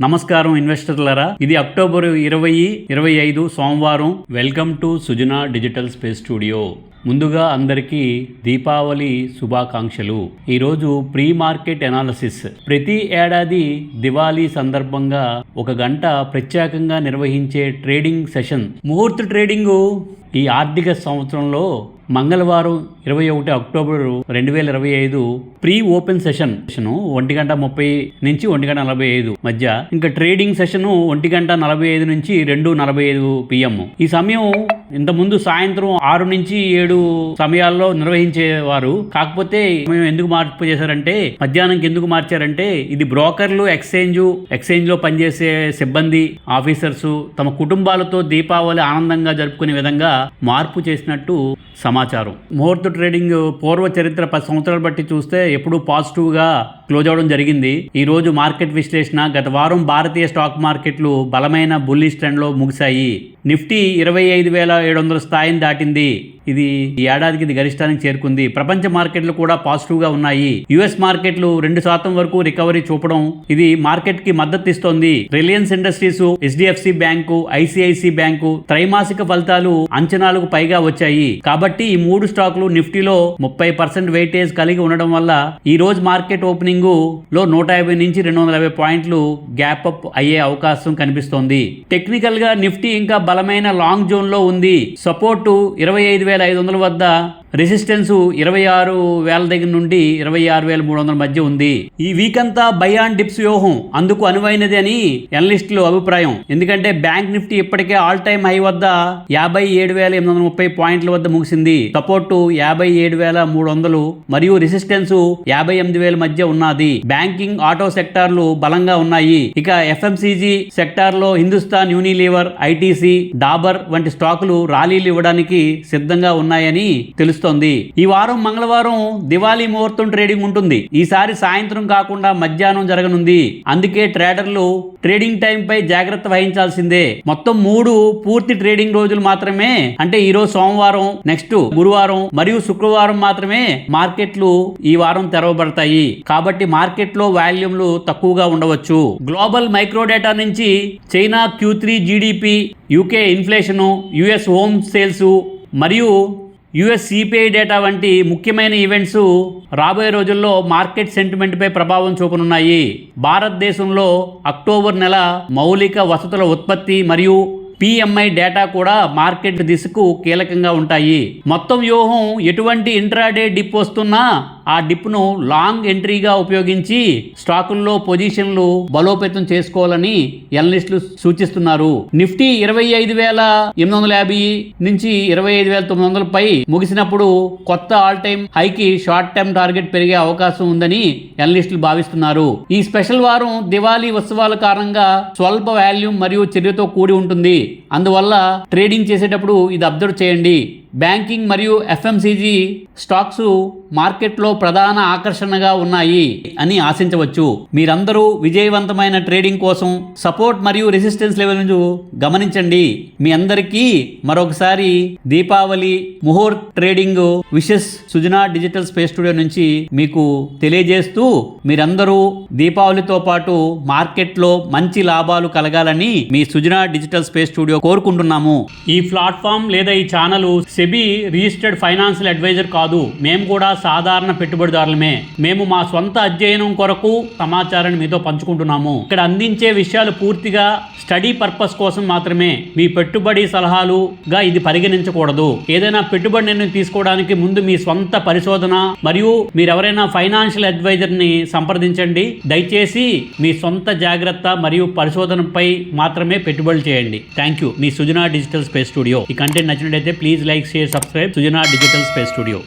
నమస్కారం ఇన్వెస్టర్లరా. ఇది అక్టోబర్ ఇరవై ఇరవై ఐదు సోమవారం. Welcome to Sujana digital space studio. ముందుగా అందరికీ దీపావళి శుభాకాంక్షలు. ఈరోజు ప్రీ మార్కెట్ ఎనాలసిస్ ప్రతి ఏడాది దివాళీ సందర్భంగా ఒక గంట ప్రత్యేకంగా నిర్వహించే ట్రేడింగ్ సెషన్. ముహూర్త ట్రేడింగ్ ఈ ఆర్థిక సంవత్సరంలో మంగళవారం ఇరవై ఒకటి అక్టోబర్ రెండు వేల ఇరవై ఐదు ప్రీ ఓపెన్ సెషన్ సెషన్ ఒంటి గంట ముప్పై నుంచి ఒంటి గంట నలభై ఐదు మధ్య. ఇంకా ట్రేడింగ్ సెషన్ ఒంటి గంట నలభై ఐదు నుంచి రెండు నలభై ఐదు పిఎం ఈ సమయం ఇంతకుముందు సాయంత్రం ఆరు నుంచి ఏడు సమయాల్లో నిర్వహించేవారు. కాకపోతే మేము ఎందుకు మార్పు చేశారంటే మధ్యాహ్నంకి ఎందుకు మార్చారంటే ఇది బ్రోకర్లు ఎక్స్చేంజ్ ఎక్స్చేంజ్లో పనిచేసే సిబ్బంది ఆఫీసర్స్ తమ కుటుంబాలతో దీపావళి ఆనందంగా జరుపుకునే విధంగా మార్పు చేసినట్టు సమాచారం. ముహూర్త ట్రేడింగ్ పూర్వ చరిత్ర పది సంవత్సరాలు బట్టి చూస్తే ఎప్పుడూ పాజిటివ్గా క్లోజ్ అవడం జరిగింది. ఈ రోజు మార్కెట్ విశ్లేషణ గత వారం భారతీయ స్టాక్ మార్కెట్లు బలమైన బుల్లిష్ ట్రెండ్లో ముగిశాయి. నిఫ్టీ ఇరవై ఐదు వేల ఏడు వందల స్థాయిని దాటింది. ఇది ఈ ఏడాదికి ఇది గరిష్టానికి చేరుకుంది. ప్రపంచ మార్కెట్లు కూడా పాజిటివ్గా ఉన్నాయి. యుఎస్ మార్కెట్లు రెండు శాతం వరకు రికవరీ చూపడం ఇది మార్కెట్కి మద్దతు ఇస్తోంది. Reliance Industries HDFC bank ICIC bank త్రైమాసిక ఫలితాలు అంచనాలకు పైగా వచ్చాయి. కాబట్టి ఈ మూడు స్టాక్లు నిఫ్టీలో ముప్పై పర్సెంట్ వెయిటేజ్ కలిగి ఉండడం వల్ల ఈ రోజు మార్కెట్ ఓపెనింగ్ లో నూట యాభై నుంచి రెండు వందల యాభై పాయింట్లు గ్యాప్ అప్ అయ్యే అవకాశం కనిపిస్తోంది. టెక్నికల్గా నిఫ్టీ ఇంకా బలమైన లాంగ్ జోన్లో ఉంది. సపోర్టు ఇరవై ఐదు వేల ఐదు వందల వద్ద రెసిస్టెన్స్ ఇరవై ఆరు వేల దగ్గర నుండి ఇరవై ఆరు వేల మూడు వందల మధ్య ఉంది. ఈ వీక్ అంతా బయాన్ డిప్స్ వ్యూహం అందుకు అనువైనది అని ఎనలిస్టులు అభిప్రాయం. ఎందుకంటే బ్యాంక్ నిఫ్టీ ఇప్పటికే ఆల్ టైమ్ హై వద్ద యాభై ఏడు వేల ఎనిమిది వందల ముప్పై పాయింట్ల వద్ద ముగిసింది. సపోర్టు యాభై ఏడు వేల మూడు వందలు మరియు రెసిస్టెన్స్ యాభై ఎనిమిది వేల మధ్య ఉన్నది. బ్యాంకింగ్ ఆటో సెక్టార్లు బలంగా ఉన్నాయి. ఇక ఎఫ్ఎంసీజీ సెక్టార్లో హిందుస్థాన్ యూనిలీవర్ ఐటీసీ డాబర్ వంటి స్టాకులు ర్యాలీలు ఇవ్వడానికి సిద్ధంగా ఉన్నాయని తెలుస్తోంది. ఈ వారం మంగళవారం దివాళీ ముహూర్తం ట్రేడింగ్ ఉంటుంది. ఈసారి సాయంత్రం కాకుండా మధ్యాహ్నం జరగనుంది. అందుకే ట్రేడర్లు ట్రేడింగ్ టైం పై జాగ్రత్త వహించాల్సిందే. మొత్తం మూడు పూర్తి ట్రేడింగ్ రోజులు మాత్రమే అంటే ఈ రోజు సోమవారం నెక్స్ట్ గురువారం మరియు శుక్రవారం మాత్రమే మార్కెట్లు ఈ వారం తెరవబడతాయి. కాబట్టి మార్కెట్లో వాల్యూమ్లు తక్కువగా ఉండవచ్చు. గ్లోబల్ మైక్రో డేటా నుంచి China Q three GDP UK inflation US home sales మరియు యుఎస్ సిపిఐ డేటా వంటి ముఖ్యమైన ఈవెంట్స్ రాబోయే రోజుల్లో మార్కెట్ సెంటిమెంట్పై ప్రభావం చూపనున్నాయి. భారతదేశంలో అక్టోబర్ నెల మౌలిక వసతుల ఉత్పత్తి మరియు పిఎంఐ డేటా కూడా మార్కెట్ దిశకు కీలకంగా ఉంటాయి. మొత్తం వ్యూహం ఎటువంటి ఇంట్రాడే డిప్ వస్తున్నా ఆ డిప్ను లాంగ్ ఎంట్రీగా ఉపయోగించి స్టాకుల్లో పొజిషన్లు బలోపేతం చేసుకోవాలని ఎనలిస్టులు సూచిస్తున్నారు. నిఫ్టీ ఇరవై ఐదు వేల ఎనిమిది వందల యాభై నుంచి ఇరవై ఐదు వేల తొమ్మిది వందలపై ముగిసినప్పుడు కొత్త ఆల్ టైమ్ హైకి షార్ట్ టైం టార్గెట్ పెరిగే అవకాశం ఉందని ఎనలిస్టులు భావిస్తున్నారు. ఈ స్పెషల్ వారం దివాళీ ఉత్సవాల కారణంగా స్వల్ప వాల్యూమ్ మరియు చర్యతో కూడి ఉంటుంది. అందువల్ల ట్రేడింగ్ చేసేటప్పుడు ఇది అబ్జర్వ్ చేయండి. బ్యాంకింగ్ మరియు ఎఫ్ఎంసీజీ స్టాక్స్ మార్కెట్లో ప్రధాన ఆకర్షణగా ఉన్నాయి అని ఆశించవచ్చు. మీరందరూ విజయవంతమైన ట్రేడింగ్ కోసం సపోర్ట్ మరియు రెసిస్టెన్స్ లెవెల్ గమనించండి. మీ అందరికీ మరొకసారి Deepavali muhurat trading wishes Sujana digital space studio నుంచి మీకు తెలియజేస్తూ మీరందరూ దీపావళితో పాటు మార్కెట్లో మంచి లాభాలు కలగాలని మీ సుజనా డిజిటల్ స్పేస్ స్టూడియో కోరుకుంటున్నాము. ఈ ప్లాట్ఫామ్ లేదా ఈ channel SEBI registered financial advisor కాదు. మేము కూడా సాధారణ పెట్టుబడిదారులమే. మేము మా సొంత అధ్యయనం కొరకు సమాచారాన్ని మీతో పంచుకుంటున్నాము. ఇక్కడ అందించే విషయాలు పూర్తిగా స్టడీ పర్పస్ కోసం మాత్రమే. మీ పెట్టుబడి సలహాలుగా ఇది పరిగణించకూడదు. ఏదైనా పెట్టుబడి నిర్ణయం తీసుకోవడానికి ముందు మీ సొంత పరిశోధన మరియు మీరు ఎవరైనా ఫైనాన్షియల్ అడ్వైజర్ని సంప్రదించండి. దయచేసి మీ సొంత జాగ్రత్త మరియు పరిశోధనపై మాత్రమే పెట్టుబడులు చేయండి. Thank you. Me Sujana digital space studio. ఈ కంటెంట్ నచ్చినట్లయితే please like share subscribe Sujana digital space studio